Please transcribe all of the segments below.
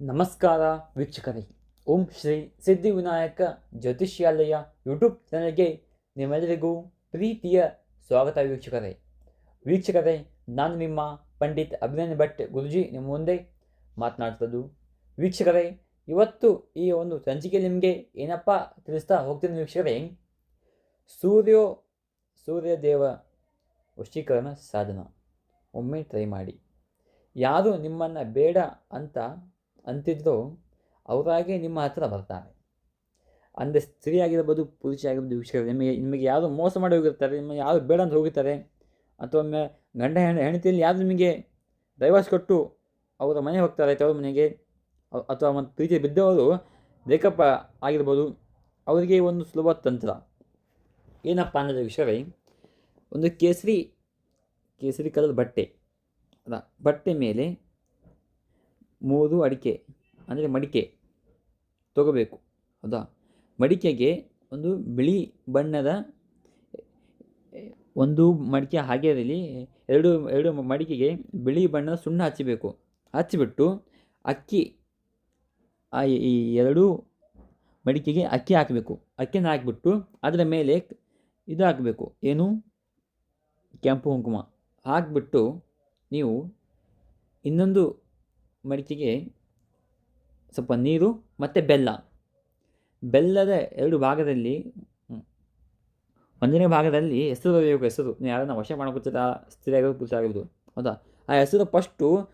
ನಮಸ್ಕಾರ ವೀಕ್ಷಕರೇ. ಓಂ ಶ್ರೀ ಸಿದ್ಧಿವಿನಾಯಕ ಜ್ಯೋತಿಷ್ಯಾಲಯ ಯೂಟ್ಯೂಬ್ ಚಾನಲ್ಗೆ ನಿಮ್ಮೆಲ್ಲರಿಗೂ ಪ್ರೀತಿಯ ಸ್ವಾಗತ ವೀಕ್ಷಕರೇ. ವೀಕ್ಷಕರೇ, ನಾನು ನಿಮ್ಮ ಪಂಡಿತ್ ಅಭಿನಂದ್ ಭಟ್ ಗುರುಜಿ ನಿಮ್ಮ ಮುಂದೆ ಮಾತನಾಡ್ತದ್ದು ವೀಕ್ಷಕರೇ, ಇವತ್ತು ಈ ಒಂದು ಸಂಚಿಕೆ ನಿಮಗೆ ಏನಪ್ಪ ತಿಳಿಸ್ತಾ ಹೋಗ್ತೀನಿ ವೀಕ್ಷಕರೇ. ಸೂರ್ಯೋ, ಸೂರ್ಯದೇವ ವಶೀಕರಣ ಸಾಧನ. ಒಮ್ಮೆ ಟ್ರೈ ಮಾಡಿ. ಯಾರು ನಿಮ್ಮನ್ನು ಬೇಡ ಅಂತ ಅಂತಿದ್ರೋ ಅವರಾಗೆ ನಿಮ್ಮ ಹತ್ರ ಬರ್ತಾರೆ ಅಂದರೆ ಸ್ತ್ರೀ ಆಗಿರ್ಬೋದು ಪುರುಷ ಆಗಿರ್ಬೋದು ವಿಷಯ ನಿಮಗೆ ನಿಮಗೆ ಯಾರು ಮೋಸ ಮಾಡಿ ಹೋಗಿರ್ತಾರೆ ನಿಮಗೆ ಯಾರು ಬೇಡ ಅಂತ ಹೋಗಿರ್ತಾರೆ, ಅಥವಾ ಗಂಡ ಹೆಣ್ಣು ಹೆಂಡತಿಯಲ್ಲಿ ಯಾರು ನಿಮಗೆ ಡೈವರ್ಸ್ ಕೊಟ್ಟು ಅವರ ಮನೆ ಹೋಗ್ತಾರೆ ತವ್ರ ಮನೆಗೆ ಅಥವಾ ಮತ್ತು ಪ್ರೀತಿ ಬಿದ್ದವರು ಬ್ರೇಕಪ್ ಆಗಿರ್ಬೋದು, ಅವರಿಗೆ ಒಂದು ಸುಲಭ ತಂತ್ರ. ಏನಪ್ಪ ಅನ್ನೋದು ವಿಷಯವೇ ಒಂದು ಕೇಸರಿ ಕೇಸರಿ ಕಲರ್ ಬಟ್ಟೆ ಬಟ್ಟೆ ಮೇಲೆ ಮೂರು ಅಡಿಕೆ, ಅಂದರೆ ಮಡಿಕೆ ತಗೋಬೇಕು. ಹೌದಾ? ಮಡಿಕೆಗೆ ಒಂದು ಬಿಳಿ ಬಣ್ಣದ, ಒಂದು ಮಡಿಕೆ ಹಾಗೆ ಇರಲಿ ಎರಡು ಎರಡು ಮಡಿಕೆಗೆ ಬಿಳಿ ಬಣ್ಣದ ಸುಣ್ಣ ಹಚ್ಚಬೇಕು. ಹಚ್ಚಿಬಿಟ್ಟು ಅಕ್ಕಿ ಈ ಎರಡೂ ಮಡಿಕೆಗೆ ಅಕ್ಕಿ ಹಾಕಬೇಕು. ಅಕ್ಕಿನ ಹಾಕಿಬಿಟ್ಟು ಅದರ ಮೇಲೆ ಇದು ಹಾಕಬೇಕು. ಏನು? ಕೆಂಪು ಕುಂಕುಮ. ಹಾಕಿಬಿಟ್ಟು ನೀವು ಇನ್ನೊಂದು ಮಡಿಕೆಗೆ ಸ್ವಲ್ಪ ನೀರು ಮತ್ತು ಬೆಲ್ಲ. ಬೆಲ್ಲದ ಎರಡು ಭಾಗದಲ್ಲಿ, ಒಂದನೇ ಭಾಗದಲ್ಲಿ ಹೆಸರು ಬರೆಯಬೇಕು. ಹೆಸರು. ಯಾರನ್ನ ವಶ ಮಾಡ್ಕೊತೀರ ಸ್ಥಿರ ಪುರುಷ ಹೌದಾ? ಆ ಹೆಸರು ಫಸ್ಟು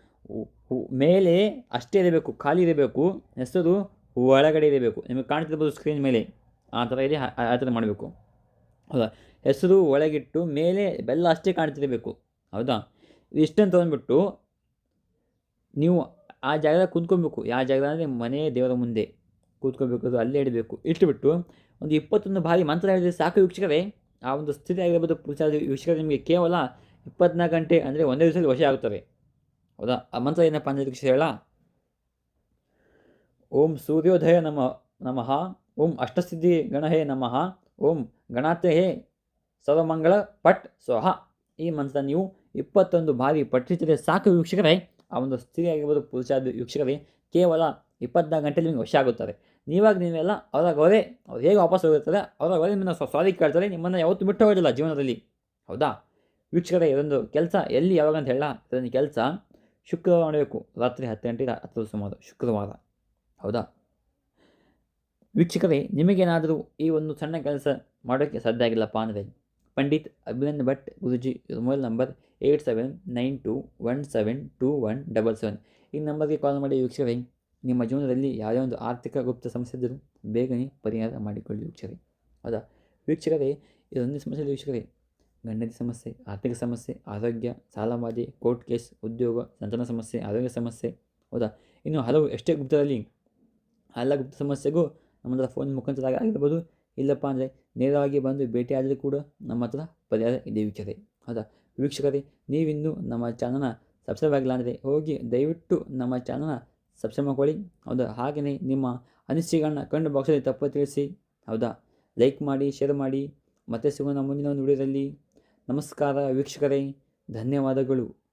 ಮೇಲೆ ಅಷ್ಟೇ ಇರಬೇಕು, ಖಾಲಿ ಇರಬೇಕು. ಹೆಸರು ಒಳಗಡೆ ಇರಬೇಕು. ನಿಮಗೆ ಕಾಣ್ತಿರ್ಬೋದು ಸ್ಕ್ರೀನ್ ಮೇಲೆ. ಆ ಥರ ಇದೆ ಆ ಥರ ಮಾಡಬೇಕು. ಹೌದಾ? ಹೆಸರು ಒಳಗಿಟ್ಟು ಮೇಲೆ ಬೆಲ್ಲ ಅಷ್ಟೇ ಕಾಣ್ತಿರಬೇಕು. ಹೌದಾ? ಇಷ್ಟನ್ನು ತೊಗೊಂಡ್ಬಿಟ್ಟು ನೀವು ಆ ಜಾಗದಾಗ ಕುಂತ್ಕೊಬೇಕು. ಯಾವ ಜಾಗದಾಗ ಅಂದರೆ ಮನೆ ದೇವರ ಮುಂದೆ ಕೂತ್ಕೋಬೇಕು. ಅದು ಅಲ್ಲೇ ಇಡಬೇಕು. ಇಟ್ಟುಬಿಟ್ಟು ಒಂದು ಇಪ್ಪತ್ತೊಂದು ಬಾರಿ ಮಂತ್ರ ಹೇಳಿದ್ರೆ ಸಾಕು ವೀಕ್ಷಕರೇ. ಆ ಒಂದು ಸ್ಥಿತಿ ಆಗಿರ್ಬೋದು ಪುರುಷ ವೀಕ್ಷಕರು, ನಿಮಗೆ ಕೇವಲ ಇಪ್ಪತ್ನಾಲ್ಕು ಗಂಟೆ ಅಂದರೆ ಒಂದೇ ದಿವಸದಲ್ಲಿ ವಶ ಆಗುತ್ತವೆ ಹೌದಾ? ಆ ಮಂತ್ರ ಏನಪ್ಪ ಅಂದರೆ ವೀಕ್ಷಕ ಹೇಳ. ಓಂ ಸೂರ್ಯೋದಯ ನಮ, ನಮಃ. ಓಂ ಅಷ್ಟಸಿದ್ಧಿ ಗಣಹೇ ನಮಃ. ಓಂ ಗಣಾತೆ ಹೇ ಸರ್ವಮಂಗಳ ಪಟ್ ಸ್ವಹ. ಈ ಮಂತ್ರ ನೀವು ಇಪ್ಪತ್ತೊಂದು ಬಾರಿ ಪಠಿಸಿದರೆ ಸಾಕು ವೀಕ್ಷಕರೇ. ಆ ಒಂದು ಸ್ತ್ರೀ ಆಗಿರ್ಬೋದು ಪುರುಷ ವೀಕ್ಷಕರೇ ಕೇವಲ ಇಪ್ಪತ್ನಾಲ್ಕು ಗಂಟೆಯಲ್ಲಿ ನಿಮಗೆ ವಶ ಆಗುತ್ತಾರೆ ನೀವಾಗ ನೀವೆಲ್ಲ ಅವರ ಅವರೇ, ಅವ್ರು ಹೇಗೆ ವಾಪಸ್ ಹೋಗಿರ್ತಾರೆ ಅವರ ಅವರೇ ನಿಮ್ಮನ್ನು ಸಾರಿ ಕೇಳ್ತಾರೆ, ನಿಮ್ಮನ್ನು ಯಾವತ್ತು ಬಿಟ್ಟು ಹೋಗೋದಿಲ್ಲ ಜೀವನದಲ್ಲಿ. ಹೌದಾ? ವೀಕ್ಷಕರೇ ಇದೊಂದು ಕೆಲಸ, ಎಲ್ಲಿ ಯಾವಾಗ ಅಂತ ಹೇಳ ಇದೊಂದು ಕೆಲಸ ಶುಕ್ರವಾರ ಮಾಡಬೇಕು. ರಾತ್ರಿ ಹತ್ತು ಗಂಟೆಗೆ ಹತ್ತು ಸುಮಾರು ಶುಕ್ರವಾರ. ಹೌದಾ? ವೀಕ್ಷಕರೇ, ನಿಮಗೇನಾದರೂ ಈ ಒಂದು ಸಣ್ಣ ಕೆಲಸ ಮಾಡೋಕ್ಕೆ ಸಾಧ್ಯ ಆಗಿಲ್ಲಪ್ಪ ಅಂದರೆ Pandit Abhinand Bhat, Guruji, mobile number eight seven nine two one seven two one double seven. ಈ ನಂಬರ್ಗೆ ಕಾಲ್ ಮಾಡಿ ವೀಕ್ಷಕರೇ, ನಿಮ್ಮ ಜೀವನದಲ್ಲಿ ಯಾವುದೇ ಒಂದು ಆರ್ಥಿಕ ಗುಪ್ತ ಸಮಸ್ಯೆ ಇದ್ದರೂ ಬೇಗನೆ ಪರಿಹಾರ ಮಾಡಿಕೊಳ್ಳಿ ವೀಕ್ಷಕರೇ. ಹೌದಾ? ವೀಕ್ಷಕರೇ, ಇದೊಂದು ಸಮಸ್ಯೆ ವೀಕ್ಷಕರೇ, ಗಂಡನ ಸಮಸ್ಯೆ, ಆರ್ಥಿಕ ಸಮಸ್ಯೆ, ಆರೋಗ್ಯ ಸಾಲಬಾಧೆ ಕೋರ್ಟ್ ಕೇಸ್, ಉದ್ಯೋಗ, ಸಂತನ ಸಮಸ್ಯೆ, ಆರೋಗ್ಯ ಸಮಸ್ಯೆ. ಹೌದಾ? ಇನ್ನು ಹಲವು ಎಷ್ಟೇ ಗುಪ್ತದಲ್ಲಿ ಎಲ್ಲ ಗುಪ್ತ ಸಮಸ್ಯೆಗೂ ನಮ್ಮದರ ಫೋನ್ ಮುಖಾಂತರ ಆಗಿರ್ಬೋದು ಇಲ್ಲಪ್ಪ ಅಂದರೆ ನೇರವಾಗಿ ಬಂದು ಭೇಟಿಯಾದರೂ ಕೂಡ ನಮ್ಮ ಹತ್ರ ಪರಿಹಾರ ಇದೆ ವೀಕ್ಷಕರೇ. ಹೌದಾ? ವೀಕ್ಷಕರೇ, ನೀವಿನ್ನೂ ನಮ್ಮ ಚಾನಲ್ನ ಸಬ್ಸ್ಕ್ರೈಬ್ ಆಗಿಲ್ಲ ಅಂದರೆ ಹೋಗಿ ದಯವಿಟ್ಟು ನಮ್ಮ ಚಾನಲ್ನ ಸಬ್ಸ್ಕ್ರೈಬ್ ಮಾಡ್ಕೊಳ್ಳಿ. ಹೌದಾ? ಹಾಗೆಯೇ ನಿಮ್ಮ ಅನಿಸಿಕೆಗಳನ್ನ ಕಂಡು ಬಾಕ್ಸಲ್ಲಿ ತಪ್ಪು ತಿಳಿಸಿ. ಹೌದಾ? ಲೈಕ್ ಮಾಡಿ ಶೇರ್ ಮಾಡಿ. ಮತ್ತೆ ಸಿಗೋಣ ಮುಂದಿನ ಒಂದು ವಿಡಿಯೋದಲ್ಲಿ. ನಮಸ್ಕಾರ ವೀಕ್ಷಕರೇ. ಧನ್ಯವಾದಗಳು.